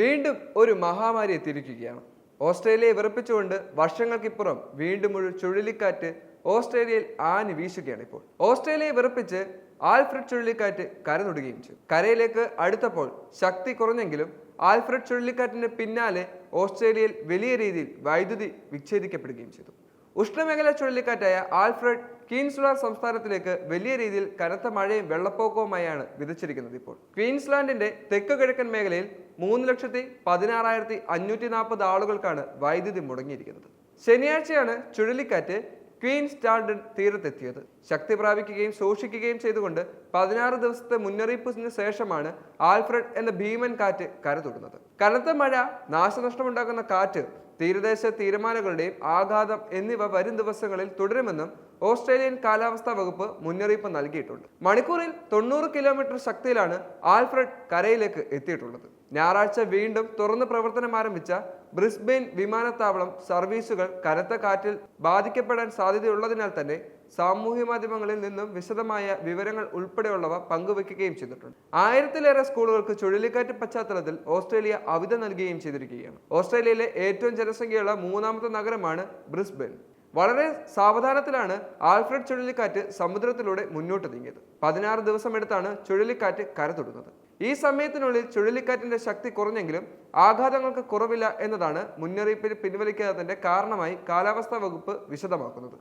വീണ്ടും ഒരു മഹാമാരി എത്തിയിരിക്കുകയാണ്. ഓസ്ട്രേലിയയെ വിറപ്പിച്ചുകൊണ്ട് വർഷങ്ങൾക്കിപ്പുറം വീണ്ടും ഒരു ചുഴലിക്കാറ്റ് ഓസ്ട്രേലിയയിൽ ആഞ്ഞു വീശുകയാണ് ഇപ്പോൾ. ഓസ്ട്രേലിയയെ വിറപ്പിച്ച് ആൽഫ്രഡ് ചുഴലിക്കാറ്റ് കരനൊടുകയും ചെയ്തു. കരയിലേക്ക് അടുത്തപ്പോൾ ശക്തി കുറഞ്ഞെങ്കിലും ആൽഫ്രഡ് ചുഴലിക്കാറ്റിന്റെ പിന്നാലെ ഓസ്ട്രേലിയയിൽ വലിയ രീതിയിൽ വൈദ്യുതി വിച്ഛേദിക്കപ്പെടുകയും ചെയ്തു. ഉഷ്ണമേഖലാ ചുഴലിക്കാറ്റായ ആൽഫ്രഡ് ക്വീൻസ്ലാർ സംസ്ഥാനത്തിലേക്ക് വലിയ രീതിയിൽ കനത്ത മഴയും വെള്ളപ്പൊക്കവുമായാണ് വിതച്ചിരിക്കുന്നത് ഇപ്പോൾ. ക്വീൻസ്ലാൻഡിന്റെ തെക്ക് കിഴക്കൻ മേഖലയിൽ മൂന്ന് ലക്ഷത്തി പതിനാറായിരത്തി അഞ്ഞൂറ്റി നാൽപ്പത് ആളുകൾക്കാണ് വൈദ്യുതി മുടങ്ങിയിരിക്കുന്നത്. ശനിയാഴ്ചയാണ് ചുഴലിക്കാറ്റ് ക്വീൻസ് ടാണ്ടൻ തീരത്തെത്തിയത്. ശക്തി പ്രാപിക്കുകയും സൂക്ഷിക്കുകയും ചെയ്തുകൊണ്ട് പതിനാറ് ദിവസത്തെ മുന്നറിയിപ്പിന് ശേഷമാണ് ആൽഫ്രഡ് എന്ന ഭീമൻ കാറ്റ് കരതൊടുന്നത് കനത്ത മഴ നാശനഷ്ടമുണ്ടാക്കുന്ന കാറ്റ് തീരദേശ തീരുമാനങ്ങളുടെയും ആഘാതം എന്നിവ വരും ദിവസങ്ങളിൽ തുടരുമെന്നും ഓസ്ട്രേലിയൻ കാലാവസ്ഥാ വകുപ്പ് മുന്നറിയിപ്പ് നൽകിയിട്ടുണ്ട്. മണിക്കൂറിൽ തൊണ്ണൂറ് കിലോമീറ്റർ ശക്തിയിലാണ് ആൽഫ്രഡ് കരയിലേക്ക് എത്തിയിട്ടുള്ളത്. ഞായറാഴ്ച വീണ്ടും തുറന്ന് പ്രവർത്തനം ആരംഭിച്ച ബ്രിസ്ബെയിൻ വിമാനത്താവളം സർവീസുകൾ കനത്ത കാറ്റിൽ ബാധിക്കപ്പെടാൻ സാധ്യതയുള്ളതിനാൽ തന്നെ സാമൂഹ്യ മാധ്യമങ്ങളിൽ നിന്നും വിശദമായ വിവരങ്ങൾ ഉൾപ്പെടെയുള്ളവ പങ്കുവെക്കുകയും ചെയ്തിട്ടുണ്ട്. ആയിരത്തിലേറെ സ്കൂളുകൾക്ക് ചുഴലിക്കാറ്റ് പശ്ചാത്തലത്തിൽ ഓസ്ട്രേലിയ അവധി നൽകുകയും ചെയ്തിരിക്കുകയാണ്. ഓസ്ട്രേലിയയിലെ ഏറ്റവും ജനസംഖ്യയുള്ള മൂന്നാമത്തെ നഗരമാണ് ബ്രിസ്ബെൻ. വളരെ സാവധാനത്തിലാണ് ആൽഫ്രഡ് ചുഴലിക്കാറ്റ് സമുദ്രത്തിലൂടെ മുന്നോട്ട് നീങ്ങിയത്. പതിനാറ് ദിവസം എടുത്താണ് ചുഴലിക്കാറ്റ് കരതൊടുന്നത് ഈ സമയത്തിനുള്ളിൽ ചുഴലിക്കാറ്റിന്റെ ശക്തി കുറഞ്ഞെങ്കിലും ആഘാതങ്ങൾക്ക് കുറവില്ല എന്നതാണ് മുന്നറിയിപ്പിൽ പിൻവലിക്കാത്തതിന്റെ കാരണമായി കാലാവസ്ഥാ വകുപ്പ് വിശദമാക്കുന്നത്.